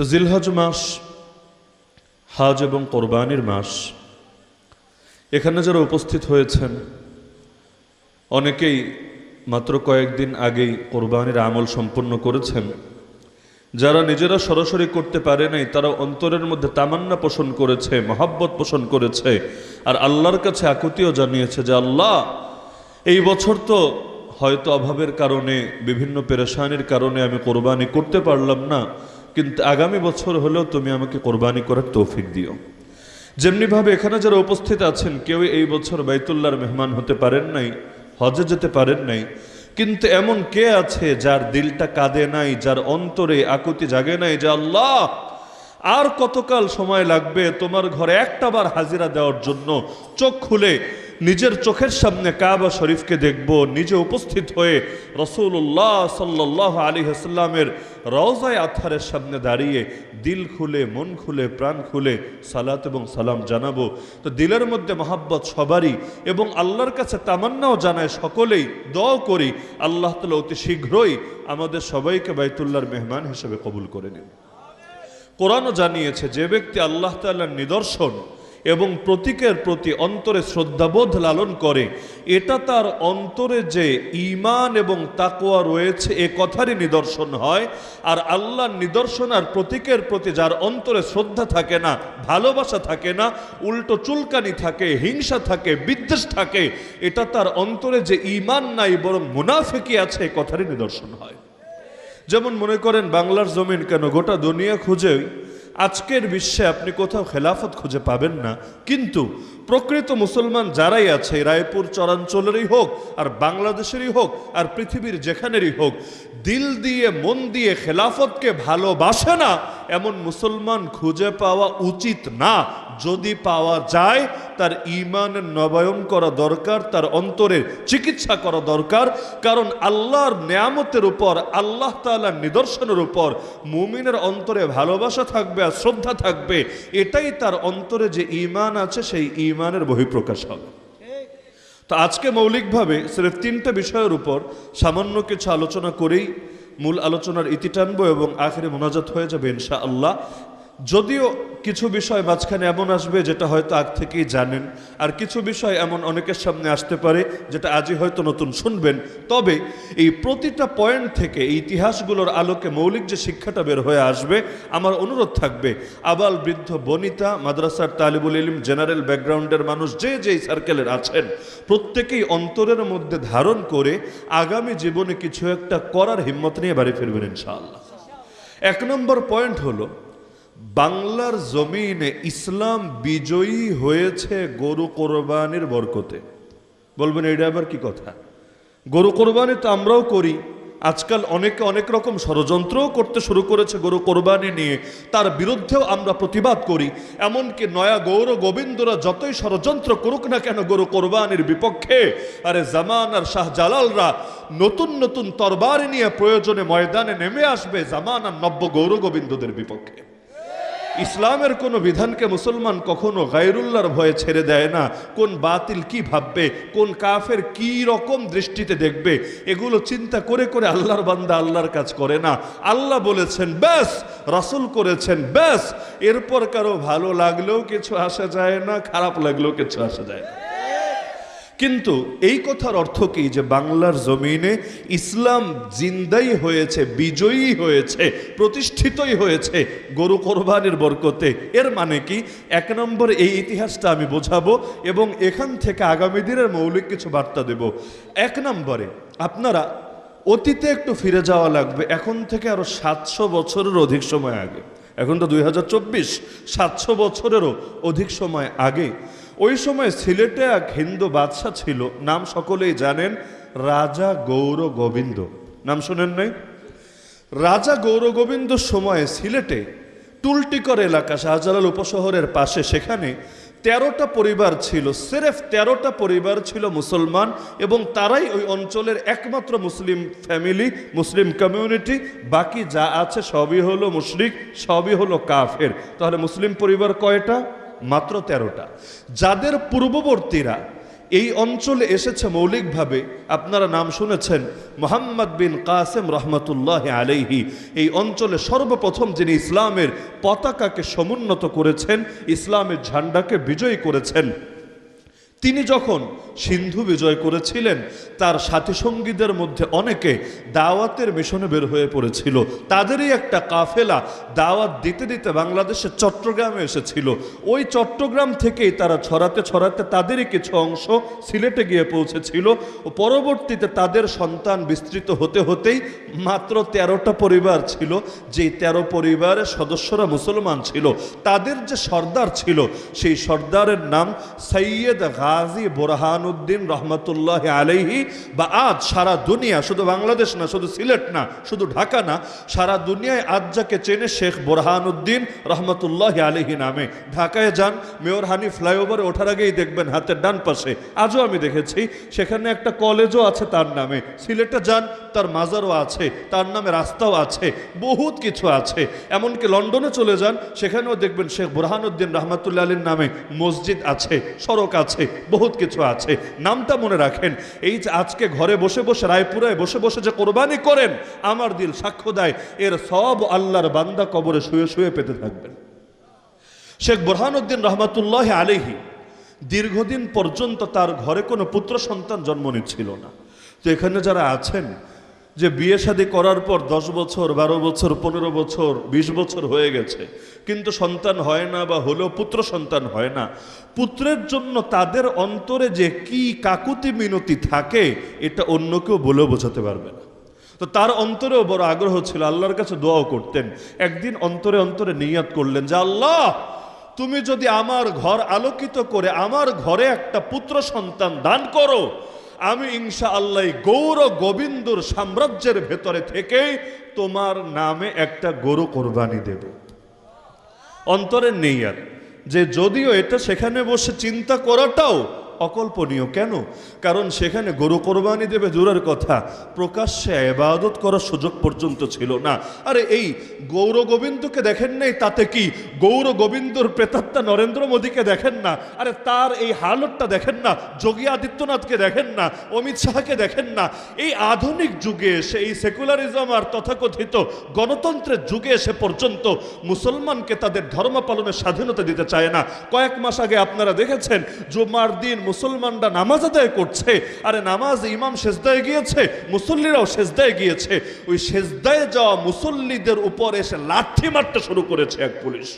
তো জিলহজ মাস, হাজ এবং কোরবানির মাস। এখানে যারা উপস্থিত হয়েছেন, অনেকেই মাত্র কয়েকদিন আগেই কোরবানির আমল সম্পন্ন করেছেন। যারা নিজেরা সরাসরি করতে পারে নাই, তারা অন্তরের মধ্যে তামান্না পোষণ করেছে, মহাব্বত পোষণ করেছে, আর আল্লাহর কাছে আকুতিও জানিয়েছে যে, আল্লাহ, এই বছর তো হয়তো অভাবের কারণে, বিভিন্ন পেরেশানির কারণে আমি কোরবানি করতে পারলাম না। কিন্তু আগামী বছর হলেও তুমি আমাকে কোরবানি করার তৌফিক দিও। যেমনিভাবে এখানে যারা উপস্থিত আছেন কেউ এই বছর বাইতুল্লাহর মেহমান হতে পারেন নাই হজে যেতে পারেন নাই। কিন্তু এমন কে আছে যার দিলটা কাঁদে নাই, যার অন্তরে আকুতি জাগে নাই যে, আল্লাহ, আর কতকাল সময় লাগবে তোমার ঘরে একটা বার হাজিরা দেওয়ার জন্য চোখ খুলে নিজের চোখের সামনে কাবা শরীফকে দেখব, নিজে উপস্থিত হয়ে রসুল্লাহ সাল্লাহ আলী হাসাল্লামের রওজায় আথারের সামনে দাঁড়িয়ে দিল খুলে, মন খুলে, প্রাণ খুলে সালাত এবং সালাম জানাব। তো দিলের মধ্যে মহাব্বত সবারই এবং আল্লাহর কাছে তামান্নাও জানায় সকলেই দোয়া করি, আল্লাহ তালা অতি শীঘ্রই আমাদের সবাইকে বাইতুল্লাহর মেহমান হিসেবে কবুল করে নিন। কোরআনও জানিয়েছে, যে ব্যক্তি আল্লাহ তাল্লার নিদর্শন এবং প্রতীকের প্রতি অন্তরে শ্রদ্ধাবোধ লালন করে। এটা তার অন্তরে যে ইমান এবং তাকোয়া রয়েছে, এ কথারই নিদর্শন হয়। আর আল্লাহর নিদর্শন আর প্রতীকের প্রতি যার অন্তরে শ্রদ্ধা থাকে না, ভালোবাসা থাকে না, উল্টো চুলকানি থাকে, হিংসা থাকে, বিদ্বেষ থাকে, এটা তার অন্তরে যে ইমান নাই, বরং মুনাফেকি আছে, এ কথারই নিদর্শন হয়। যেমন মনে করেন, বাংলার জমিন কেন গোটা দুনিয়া খুঁজে আজকের বিশ্বে আপনি কোথাও খেলাফত খুঁজে পাবেন না। কিন্তু প্রকৃত মুসলমান যারাই আছে, রায়পুর, চরাঞ্চলেরই হোক, আর বাংলাদেশেরই হোক, আর পৃথিবীর যেখানেরই হোক, দিল দিয়ে মন দিয়ে খেলাফতকে ভালোবাসে না এমন মুসলমান খুঁজে পাওয়া উচিত না। যদি পাওয়া যায়, তার ইমানের নবায়ন করা দরকার, তার অন্তরের চিকিৎসা করা দরকার। কারণ আল্লাহর নেয়ামতের উপর, আল্লাহ তাআলার নিদর্শনের উপর মুমিনের অন্তরে ভালোবাসা থাকবে আর শ্রদ্ধা থাকবে। এটাই তার অন্তরে যে ইমান আছে, সেই ইমানের বহিঃপ্রকাশ হবে। তো আজকে মৌলিকভাবে, সিরেফ তিনটা বিষয়ের উপর সামান্য কিছু আলোচনা করেই মূল আলোচনার ইতি টানবো এবং আখেরে মোনাজাত হয়ে যাবে ইনশা আল্লাহ যদিও কিছু বিষয় মাঝখানে এমন আসবে যেটা হয়তো আগ থেকেই জানেন, আর কিছু বিষয় এমন অনেকের সামনে আসতে পারে যেটা আজই হয়তো নতুন শুনবেন। তবে এই প্রতিটা পয়েন্ট থেকে ইতিহাসগুলোর আলোকে মৌলিক যে শিক্ষাটা বের হয়ে আসবে, আমার অনুরোধ থাকবে, আবাল বৃদ্ধ বনিতা, মাদ্রাসার তালিবুল ইলিম, জেনারেল ব্যাকগ্রাউন্ডের মানুষ যে যেই সার্কেলের আছেন, প্রত্যেকেই অন্তরের মধ্যে ধারণ করে আগামী জীবনে কিছু একটা করার হিম্মত নিয়ে বাড়ি ফিরবেন ইনশাআল্লাহ। এক নম্বর পয়েন্ট হলো বাংলার জমিনে ইসলাম বিজয়ী হয়েছে গরু কোরবানির বরকতে। বলবেন, এটা আবার কি কথা? গরু কোরবানি তো আমরাও করি। আজকাল অনেকে, অনেক রকম ষড়যন্ত্রও করতে শুরু করেছে গরু কোরবানি নিয়ে। তার বিরুদ্ধেও আমরা প্রতিবাদ করি। এমনকি নয়া গৌর গোবিন্দরা যতই ষড়যন্ত্র করুক না কেন গরু কোরবানির বিপক্ষে, আরে জামান আর শাহ জালালরা নতুন নতুন তরবারি নিয়ে প্রয়োজনে ময়দানে নেমে আসবে জামান আর নব্য গৌর গোবিন্দদের বিপক্ষে। ইসলামের কোনো বিধানকে মুসলমান কখনো গায়রুল্লার ভয়ে ছেড়ে দেয় না। কোন বাতিল কি ভাববে, কোন কাফের কি রকম দৃষ্টিতে দেখবে, এগুলো চিন্তা করে করে আল্লাহর বান্দা আল্লাহর কাজ করে না। আল্লাহ বলেছেন, ব্যাস, রাসুল করেছেন, ব্যাস। এরপর কারও ভালো লাগলেও কিছু আসা যায় না, খারাপ লাগলেও কিছু আসা যায় না। কিন্তু এই কথার অর্থ কি? যে বাংলার জমিনে ইসলাম জিন্দাই হয়েছে, বিজয়ী হয়েছে, প্রতিষ্ঠিতই হয়েছে, গরু কোরবানির বরকতে। এর মানে কি? এক নম্বর এই ইতিহাসটা আমি বোঝাবো এবং এখান থেকে আগামী দিনের মৌলিক কিছু বার্তা দেব। এক নম্বরে, আপনারা অতীতে একটু ফিরে যাওয়া লাগবে। এখন থেকে আরও সাতশো বছরের অধিক সময় আগে। এখন তো দুই হাজার চব্বিশ, সাতশো বছরেরও অধিক সময় আগে। ওই সময় সিলেটে এক হিন্দু বাদশাহ ছিল, নাম সকলেই জানেন রাজা গৌর গোবিন্দ। নাম শুনেন নাই? রাজা গৌর গোবিন্দ সময়ে সিলেটে টুলটিকর এলাকা, শাহজালাল উপশহরের পাশে, সেখানে তেরোটা পরিবার ছিল। সেরেফ তেরোটা পরিবার ছিল মুসলমান এবং তারাই ওই অঞ্চলের একমাত্র মুসলিম ফ্যামিলি, মুসলিম কমিউনিটি। বাকি যা আছে সবই হলো মুশরিক, সবই হলো কাফের। তাহলে মুসলিম পরিবার কয়টা? মাত্র তেরোটা। যাদের পূর্ববর্তীরা এই অঞ্চলে এসেছে মৌলিকভাবে, আপনারা নাম শুনেছেন মোহাম্মদ বিন কাসেম রহমতুল্লাহ আলাইহি। এই অঞ্চলে সর্বপ্রথম যিনি ইসলামের পতাকাকে সমুন্নত করেছেন, ইসলামের ঝান্ডাকে বিজয়ী করেছেন, তিনি যখন সিন্ধু বিজয় করেছিলেন, তার সাথী সঙ্গীদের মধ্যে অনেকে দাওয়াতের মিশনে বের হয়ে পড়েছিল। তাদেরই একটা কাফেলা দাওয়াত দিতে দিতে বাংলাদেশের চট্টগ্রামে এসেছিল। ওই চট্টগ্রাম থেকেই তারা ছড়াতে ছড়াতে তাদেরই কিছু অংশ সিলেটে গিয়ে পৌঁছেছিল। পরবর্তীতে তাদের সন্তান বিস্তৃত হতে হতেই মাত্র তেরোটা পরিবার ছিল। যেই তেরো পরিবারের সদস্যরা মুসলমান ছিল, তাদের যে সর্দার ছিল, সেই সর্দারের নাম সৈয়দ গাজী বোরহানুদ্দিন রহমতুল্লাহ আলহি বা আজ সারা দুনিয়া, শুধু বাংলাদেশ না, শুধু সিলেট না, শুধু ঢাকা না, সারা দুনিয়ায় আজ যাকে চেনে শেখ বোরহানুদ্দিন রহমতুল্লাহ আলহি নামে। ঢাকায় যান, মেয়র হানি ফ্লাইওভারে ওঠার আগেই দেখবেন হাতের ডান পাশে। আজও আমি দেখেছি, সেখানে একটা কলেজও আছে তার নামে। সিলেটে যান তার মাজারও আছে, তার নামে রাস্তাও আছে, বহুত কিছু আছে। এমনকি লন্ডনে চলে যান, সেখানেও দেখবেন শেখ বুরহানুদ্দিন রহমতুল্লাহ আলীর নামে মসজিদ আছে, সড়ক আছে, বহুত কিছু আছে। নামটা মনে রাখেন, এই যে আজকে ঘরে বসে বসে, রায়পুরায় বসে বসে যে কোরবানি করেন, আমার দিল সাক্ষ্য দেয়, এর সব আল্লাহর বান্দা কবরে শুয়ে শুয়ে পেতে থাকবেন। শেখ বুরহানুদ্দিন রহমাতুল্লাহ আলিহি দীর্ঘদিন পর্যন্ত তার ঘরে কোনো পুত্র সন্তান জন্ম নিচ্ছিল না। তো এখানে যারা আছেন যে বিয়ে শাদী করার পর দশ বছর, বারো বছর, পনেরো বছর, বিশ বছর হয়ে গেছে। কিন্তু সন্তান হয় না বা হলেও পুত্র সন্তান হয় না। পুত্রের জন্য তাদের অন্তরে যে কি কাকুতি মিনতি থাকে, এটা অন্য কেউ বলেও বোঝাতে পারবে না। তো তার অন্তরেও বড় আগ্রহ ছিল, আল্লাহর কাছে দোয়াও করতেন। একদিন অন্তরে অন্তরে নিয়াত করলেন যে, আল্লাহ, তুমি যদি আমার ঘর আলোকিত করে আমার ঘরে একটা পুত্র সন্তান দান করো আমি ইনশা আল্লাহ গৌর গোবিন্দর সাম্রাজ্যের ভেতরে থেকেই তোমার নামে একটা গরু কোরবানি দেব। অন্তরের আর। যে যদিও এটা সেখানে বসে চিন্তা করাটাও অকল্পনীয়। কেন? কারণ সেখানে গরু কোরবানি দেবে দূরের কথা। প্রকাশ্যে এবাদত করার সুযোগ পর্যন্ত ছিল না। আরে এই গৌর গোবিন্দকে দেখেন নাই? তাতে কি গৌর গোবিন্দর প্রেতাত্মা নরেন্দ্র মোদীকে দেখেন না? আরে তার এই হালতটা দেখেন না? যোগী আদিত্যনাথকে দেখেন না? অমিত শাহকে দেখেন না? এই আধুনিক যুগে এসে, এই সেকুলারিজম আর তথাকথিত গণতন্ত্রের যুগে এসে পর্যন্ত মুসলমানকে তাদের ধর্ম পালনের স্বাধীনতা দিতে চায় না। কয়েক মাস আগে আপনারা দেখেছেন, জুমার দিন মুসলমানরা নামাজ আদায় করছে, আরে নামাজ ইমাম সেজদায় গিয়েছে, মুসল্লিরাও সেজদায় গিয়েছে, ওই সেজদায় যাওয়া মুসল্লিদের উপর এসে লাঠি মারতে শুরু করেছে এক পুলিশ।